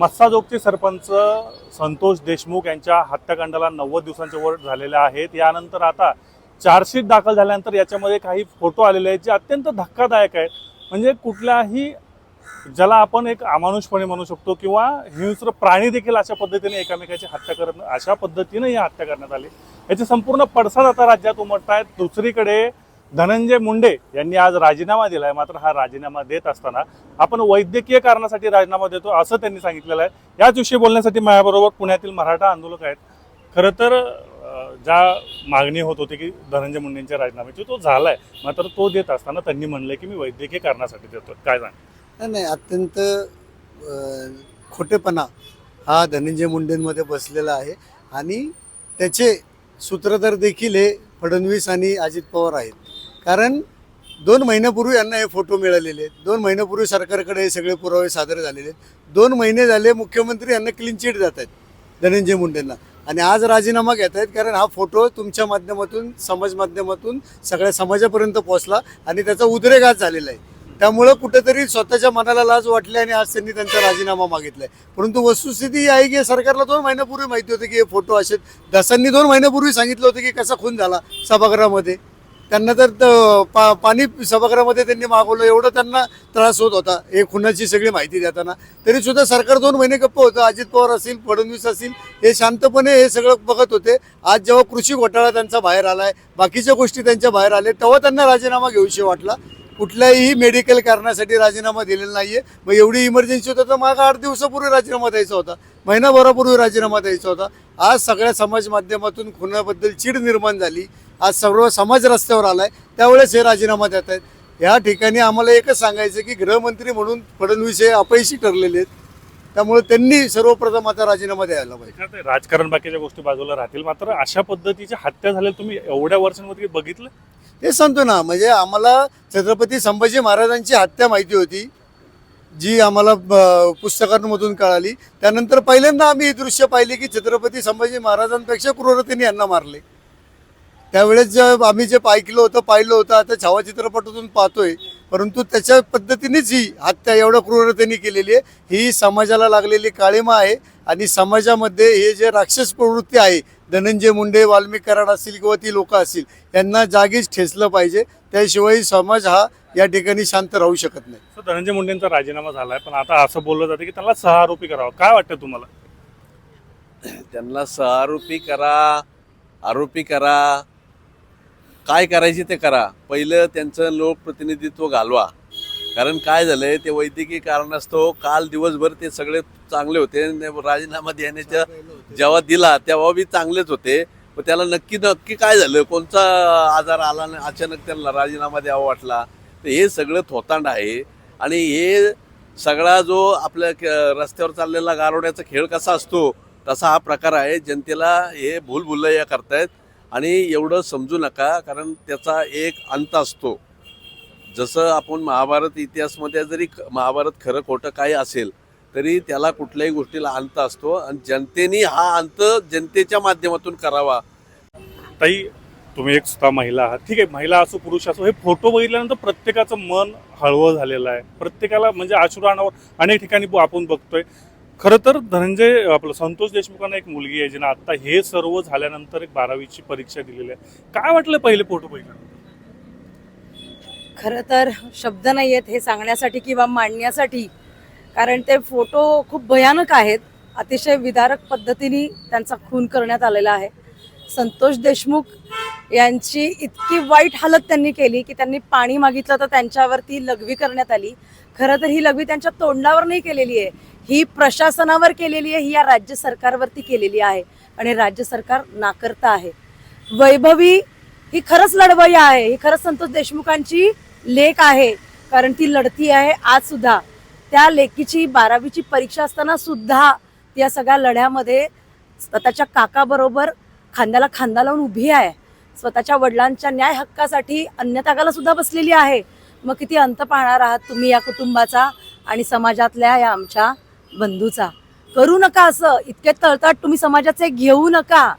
मस्साजोगचे सरपंच संतोष देशमुख यांच्या हत्याकांडाला नव्वद दिवसांच्या वर झालेल्या आहेत. यानंतर आता चार्जशीट दाखल झाल्यानंतर याच्यामध्ये काही फोटो आलेले आहेत जे अत्यंत धक्कादायक आहेत. म्हणजे कुठल्याही ज्याला आपण एक अमानुषपणे म्हणू शकतो किंवा हिंस्र प्राणी देखील अशा पद्धतीने एकामेकाची हत्या करत अशा पद्धतीने ही हत्या करण्यात आली. याचे संपूर्ण पडसाद आता राज्यात उमटत आहेत दुसरीकडे धनंजय मुंडे यांनी आज राजीनामा दिला आहे मात्र हा राजीनामा देत असताना आपण वैद्यकीय कारणासाठी राजीनामा देतो असं त्यांनी सांगितलेलं आहे. याच विषयी बोलण्यासाठी माझ्याबरोबर पुण्यातील मराठा आंदोलक आहेत. खरं तर ज्या मागणी होत होती की धनंजय मुंडेंच्या राजीनाम्याची तो झाला आहे मात्र तो देत असताना त्यांनी म्हणलं की मी वैद्यकीय कारणासाठी देतो काय सांग? नाही नाही अत्यंत खोटेपणा हा धनंजय मुंडेंमध्ये बसलेला आहे. आणि त्याचे सूत्रधार देखील हे फडणवीस आणि अजित पवार आहेत. कारण दोन महिन्यापूर्वी यांना हे फोटो मिळालेले आहेत. दोन महिन्यापूर्वी सरकारकडे हे सगळे पुरावे सादर झालेले आहेत. दोन महिने झाले मुख्यमंत्री यांना क्लीन चिट जात आहेत धनंजय मुंडेंना. आणि आज राजीनामा घेत आहेत कारण हा फोटो तुमच्या माध्यमातून समाज माध्यमातून सगळ्या समाजापर्यंत पोहोचला आणि त्याचा उद्रेक आज झालेला आहे. त्यामुळं कुठेतरी स्वतःच्या मनाला लाज वाटली आणि आज त्यांनी त्यांचा राजीनामा मागितलाय. परंतु वस्तुस्थिती ही आहे की सरकारला दोन महिन्यापूर्वी माहिती होती की हे फोटो असे दसांनी दोन महिन्यापूर्वी सांगितलं होतं की कसा खून झाला सभागृहामध्ये. त्यांना तर त- पा पाणी सभागृहामध्ये त्यांनी मागवलं एवढं त्यांना त्रास होत होता. हे खुनाची सगळी माहिती देताना. तरीसुद्धा सरकार दोन महिने गप्प होतं. अजित पवार असतील फडणवीस असतील हे शांतपणे हे सगळं बघत होते. आज जेव्हा कृषी घोटाळा त्यांचा बाहेर आलाय बाकीच्या गोष्टी त्यांच्या बाहेर आल्या तेव्हा त्यांना राजीनामा घेऊशी वाटला. कुठल्याही मेडिकल कारणासाठी राजीनामा दिलेला नाही आहे मग एवढी इमर्जन्सी होतं तर मागा आठ दिवसापूर्वी राजीनामा द्यायचा होता. महिनाभरापूर्वी राजीनामा द्यायचा होता. आज सगळ्या समाज माध्यमातून खुनाबद्दल चीड निर्माण झाली. आज सर्व समाज रस्त्यावर आलाय त्यावेळेस हे राजीनामा देत आहेत. या ठिकाणी आम्हाला एकच सांगायचं की गृहमंत्री म्हणून फडणवीस हे अपयशी ठरलेले आहेत. त्यामुळे त्यांनी सर्वप्रथम आता राजीनामा द्यायला पाहिजे. राजकारण बाकीच्या गोष्टी बाजूला राहतील. मात्र अशा पद्धतीच्या हत्या झाल्या तुम्ही एवढ्या वर्षांमध्ये बघितलं? ते सांगतो ना म्हणजे आम्हाला छत्रपती संभाजी महाराजांची हत्या माहिती होती जी आम्हाला पुस्तकांमधून कळाली. त्यानंतर पहिल्यांदा आम्ही ही दृश्य पाहिली की छत्रपती संभाजी महाराजांपेक्षा क्रूरतेने यांना मारले. त्यावेळेस जे आम्ही जे ऐकलं होतं पाहिलं होतं आता छावा चित्रपटातून पाहतोय. परंतु त्याच्या पद्धतीनेच ही हत्या एवढ्या क्रूरतेने केलेली आहे. ही समाजाला लागलेली काळीमा आहे आणि समाजामध्ये हे जे राक्षस प्रवृत्ती आहे धनंजय मुंडे वाल्मिक कराड असतील किंवा ती लोक असतील यांना जागीच ठेचलं पाहिजे. त्याशिवाय समाज हा या ठिकाणी शांत राहू शकत नाही. तर धनंजय मुंडेंचा राजीनामा झालाय पण आता असं बोललं जातं की त्यांना सहा आरोपी करावं. काय वाटतं तुम्हाला? त्यांना सहारोपी करा आरोपी करा काय करायचे ते करा. पहिलं त्यांचं लोकप्रतिनिधित्व घालवा. कारण काय झालंय ते वैद्यकीय कारणास्तव काल दिवसभर ते सगळे चांगले होते. राजीनामा देण्याच्या जेव्हा दिला तेव्हा बी चांगलेच होते. पण त्याला नक्की नक्की काय झालं? कोणता आजार आला आणि अचानक त्यांना राजीनामा द्यावा वाटला? तर हे सगळं थोतांड आहे. आणि हे सगळा जो आपल्या रस्त्यावर चाललेला गारोड्याचा खेळ कसा असतो तसा हा प्रकार आहे. जनतेला हे भूलभुलैया करतायत. आणि एवढं समजू नका कारण त्याचा एक अंत असतो. जसं आपण महाभारत इतिहासमध्ये जरी महाभारत खरं खोटं काही असेल तरी त्याला कुठल्याही गोष्टीला अंत असतो आणि जनतेने हा अंत जनतेच्या माध्यमातून करावा. ताई तुम्ही एक स्वतः महिला आहात. ठीक आहे महिला असो पुरुष असो हे फोटो बघितल्यानंतर प्रत्येकाचं मन हळवं झालेलं आहे. प्रत्येकाला म्हणजे अश्रू अनेक ठिकाणी ब- आपण बघतोय. खरं तर धनंजय आपलं संतोष देशमुखांना एक मुलगी आहे जिनं आता हे सर्व झाल्यानंतर एक बारावीची परीक्षा दिलेली आहे. काय वाटलं पहिले फोटो बघितल्यानंतर खरं तर शब्द नाही आहेत हे सांगण्यासाठी किंवा मांडण्यासाठी कारण ते फोटो खूप भयानक आहेत. अतिशय विदारक पद्धतीने त्यांचा खून करण्यात आलेला आहे. संतोष देशमुख यांची इतकी वाईट हालत त्यांनी केली की त्यांनी पाणी मागितलं तर त्यांच्यावरती लघवी करण्यात आली. खरं तर ही लघवी त्यांच्या तोंडावर नाही केलेली आहे. ही प्रशासनावर केलेली आहे ही या राज्य सरकारवरती केलेली आहे आणि राज्य सरकार नाकर्ता आहे. वैभवी ही खरंच लढवई आहे ही खरंच संतोष देशमुखांची लेख आहे कारण ती लढती आहे आज सुद्धा. त्या लेखीची बारावीची परीक्षा असताना सुद्धा या सगळ्या लढ्यामध्ये स्वतःच्या काकाबरोबर खांद्याला खांदा लावून उभी आहे. स्वतःच्या वडिलांच्या न्याय हक्कासाठी अन्यतागाला सुद्धा बसलेली आहे. मग किती अंत पाहणार आहात तुम्ही या कुटुंबाचा आणि समाजातल्या या आमच्या बंधूचा? करू नका असं. इतके तळतळ तुम्ही समाजाचे घेऊ नका.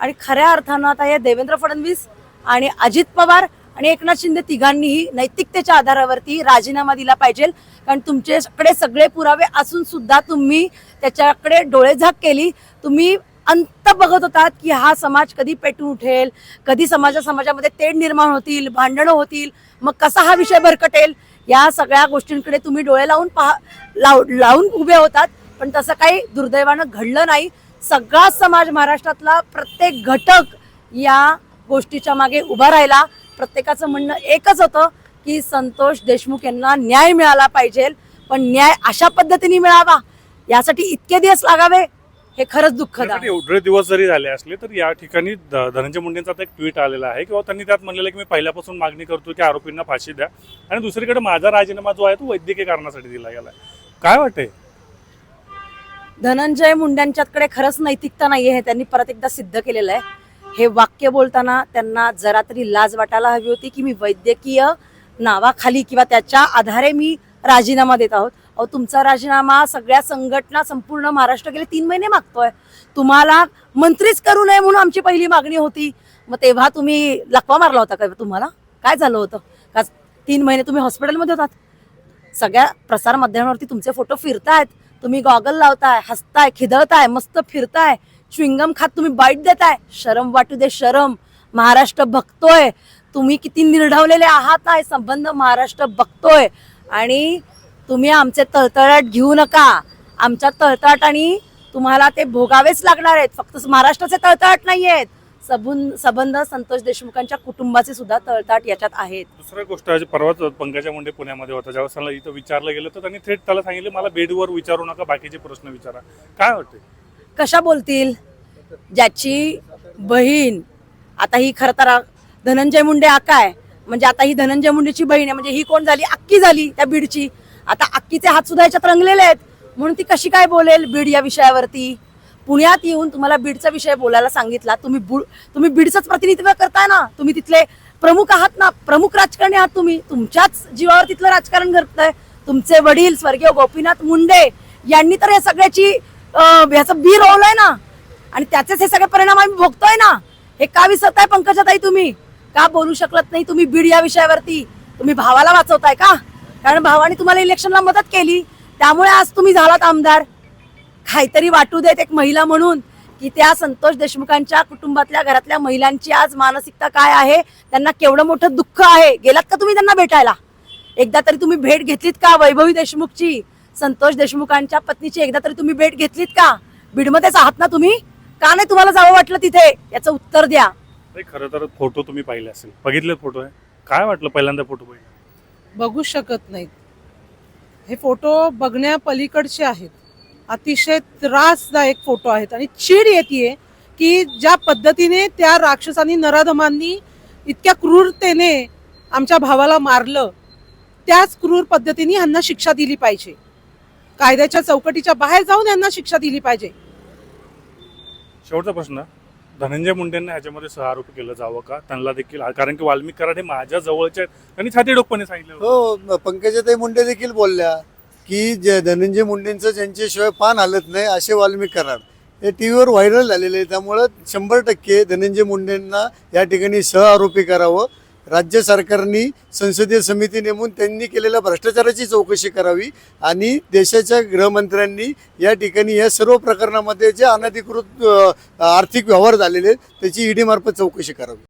आणि खऱ्या अर्थानं आता हे देवेंद्र फडणवीस आणि अजित पवार आणि एकनाथ शिंदे तिघांनीही नैतिकतेच्या आधारावरती राजीनामा दिला पाहिजे. कारण तुमच्याकडे सगळे पुरावे असून सुद्धा तुम्ही त्याच्याकडे डोळेझाक केली. तुम्ही अंत बघत होतात की हा समाज कधी पेटून उठेल? कधी समाजा समाजामध्ये तेढ निर्माण होतील भांडणं होतील? मग कसा हा विषय भरकटेल? या सगळ्या गोष्टींकडे तुम्ही डोळे लावून पहा लाव लावून उभे होतात. पण तसं काही दुर्दैवानं घडलं नाही. सगळा समाज महाराष्ट्रातला प्रत्येक घटक या गोष्टीच्या मागे उभा राहिला. प्रत्येकाचं म्हणणं एकच होतं की संतोष देशमुख यांना न्याय मिळाला पाहिजे. पण न्याय अशा पद्धतीने मिळावा? यासाठी इतके दिवस लागावे? हे खरंच दुःखद एवढे दिवस जरी झाले असले तर या ठिकाणी धनंजय मुंडेंचा आता एक ट्विट आलेला आहे किंवा त्यांनी त्यात म्हणलेलं की मी पहिल्यापासून मागणी करतो की आरोपींना फाशी द्या. आणि दुसरीकडे माझा राजीनामा जो आहे तो वैद्यकीय कारणासाठी दिला गेला काय वाटतंय? धनंजय मुंड्यांच्याकडे खरंच नैतिकता नाहीये हे त्यांनी परत एकदा सिद्ध केलेलं आहे. हे वाक्य बोलताना त्यांना जरा तरी लाज वाटायला हवी होती की मी वैद्यकीय नावाखाली किंवा त्याच्या आधारे मी राजीनामा देत आहोत. अहो तुमचा राजीनामा सगळ्या संघटना संपूर्ण महाराष्ट्र गेले तीन महिने मागतोय. तुम्हाला मंत्रीच करू नये म्हणून आमची पहिली मागणी होती. मग तेव्हा तुम्ही लकवा मारला होता का तुम्हाला? काय झालं होतं? का तीन महिने तुम्ही हॉस्पिटलमध्ये होतात? सगळ्या प्रसार माध्यमावरती तुमचे फोटो फिरतायत. तुम्ही गॉगल लावताय हसताय खिदळताय मस्त फिरताय. च्विंगम खात तुम्ही बाईट देताय. शरम वाटू दे शरम. महाराष्ट्र बघतोय. तुम्ही किती निर्ढवलेले आहात ना हे संबंध महाराष्ट्र बघतोय. आणि तुम्ही आमचे तळतळाट घेऊ नका. आमच्या तळतळाटाने तुम्हाला ते भोगावेच लागणार आहेत. फक्त महाराष्ट्राचे तळतळाट नाही आहेत सबून संबंध संतोष देशमुखांच्या कुटुंबाचे सुद्धा तळतळाट याच्यात आहेत. दुसरी गोष्ट परवाच पंकजा मुंडे पुण्यामध्ये होता. ज्यावेळेस त्याला इथं विचारलं गेलं तर त्यांनी थेट त्याला सांगितलं मला बेडवर विचारू नका बाकीचे प्रश्न विचारा. काय वाटतंय? कशा बोलतील? ज्याची बहीण आता ही खरं तर धनंजय मुंडे आका आहे म्हणजे आता ही धनंजय मुंडेची बहीण आहे. म्हणजे ही कोण झाली? अक्की झाली त्या बीडची. आता अक्कीचे हात सुद्धा याच्यात रंगलेले आहेत. म्हणून ती कशी काय बोलेल बीड या विषयावरती? पुण्यात येऊन तुम्हाला बीडचा विषय बोलायला सांगितला. तुम्ही बुड तुम्ही बीडचंच प्रतिनिधित्व करताय ना? तुम्ही तिथले प्रमुख आहात ना? प्रमुख राजकारणी आहात तुम्ही. तुमच्याच जीवावर तिथलं राजकारण करताय तुमचे वडील स्वर्गीय गोपीनाथ मुंडे यांनी तर या सगळ्याची ह्याचं बी रोवलंय ना? आणि त्याचेच हे सगळे परिणाम आम्ही भोगतोय ना? हे का विसरताय पंकजाताई तुम्ही? का बोलू शकलत नाही तुम्ही बीड या विषयावरती? तुम्ही भावाला वाचवताय का? कारण भावाने तुम्हाला इलेक्शनला मदत केली. त्यामुळे आज तुम्ही झालात आमदार. काहीतरी वाटू देत एक महिला म्हणून की त्या संतोष देशमुखांच्या कुटुंबातल्या घरातल्या महिलांची आज मानसिकता काय आहे? त्यांना केवढं मोठं दुःख आहे? गेलात का तुम्ही त्यांना भेटायला? एकदा तरी तुम्ही भेट घेतलीत का वैभवी देशमुखची? संतोष देशमुखांच्या पत्नीची एकदा तरी तुम्ही भेट घेतलीत का? बीडमध्येच आहात ना तुम्ही? का नाही तुम्हाला जावं वाटलं तिथे? याचं उत्तर द्या. खरं तर फोटो तुम्ही पाहिले असेल. बघितले फोटो आहे काय वाटलं पहिल्यांदा फोटो पाहिजे बघू शकत नाहीत. हे फोटो बघण्या पलीकडचे आहेत. अतिशय त्रासदायक फोटो आहेत आणि चीड येते की ज्या पद्धतीने त्या राक्षसांनी नराधमांनी इतक्या क्रूरतेने आमच्या भावाला मारलं त्याच क्रूर पद्धतीने ह्यांना शिक्षा दिली पाहिजे. कायद्याच्या चौकटीच्या बाहेर जाऊन यांना शिक्षा दिली पाहिजे. शेवटचा प्रश्न. धनंजय मुंडेंना ह्याच्यामध्ये सहआरोपी केलं जावं का? त्यांना देखील कारण की वाल्मिक कराड हे माझ्या जवळचे आहेत. त्यांनी छाती डोकपणे सांगितलं हो पंकजाताई मुंडे देखील बोलल्या की जे धनंजय मुंडेंचं ज्यांच्याशिवाय पान हलत नाही असे वाल्मिक कराड. हे टी व्हीवर व्हायरल झालेले आहे. त्यामुळं शंभर टक्के धनंजय मुंडेंना या ठिकाणी सहआरोपी करावं. राज्य सरकारने संसदीय समिती नेमून त्यांनी केलेल्या भ्रष्टाचाराची चौकशी करावी आणि देशाच्या गृहमंत्र्यांनी या ठिकाणी या सर्व प्रकरणामध्ये जे अनधिकृत आर्थिक व्यवहार झालेले आहेत त्याची ईडीमार्फत चौकशी करावी.